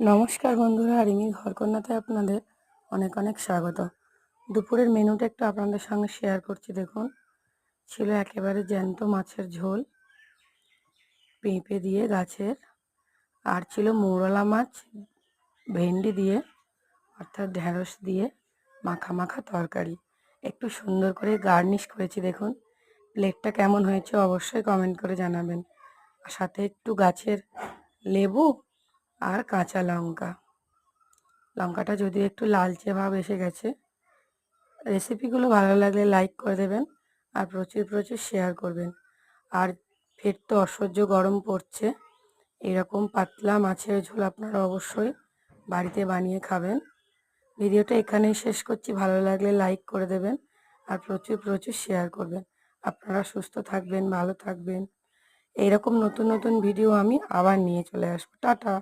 নমস্কার বন্ধুরা, রিমি ঘরকন্যাতে আপনাদের অনেক অনেক স্বাগত। দুপুরের মেনুটা একটু আপনাদের সঙ্গে শেয়ার করছি, দেখুন। ছিল একেবারে জ্যান্ত মাছের ঝোল, পেঁপে দিয়ে গাছের, আর ছিল মৌরলা মাছ, ভেন্ডি দিয়ে, অর্থাৎ ঢ্যাঁড়স দিয়ে মাখা মাখা তরকারি। একটু সুন্দর করে গার্নিশ করেছি, দেখুন। প্লেটটা কেমন হয়েছে অবশ্যই কমেন্ট করে জানাবেন। আর সাথে একটু গাছের লেবু আর কাঁচা লঙ্কা। লঙ্কাটা যদিও একটু লালচে ভাব এসে গেছে রেসিপিগুলো ভালো লাগলে লাইক করে দেবেন আর প্রচুর প্রচুর শেয়ার করবেন। আর ফের তো অসহ্য গরম পড়ছে, এরকম পাতলা মাছের ঝোল আপনারা অবশ্যই বাড়িতে বানিয়ে খাবেন। ভিডিওটা এখানেই শেষ করছি, ভালো লাগলে লাইক করে দেবেন আর প্রচুর প্রচুর শেয়ার করবেন। আপনারা সুস্থ থাকবেন, ভালো থাকবেন। এইরকম নতুন নতুন ভিডিও আমি আবার নিয়ে চলে আসব। টাটা!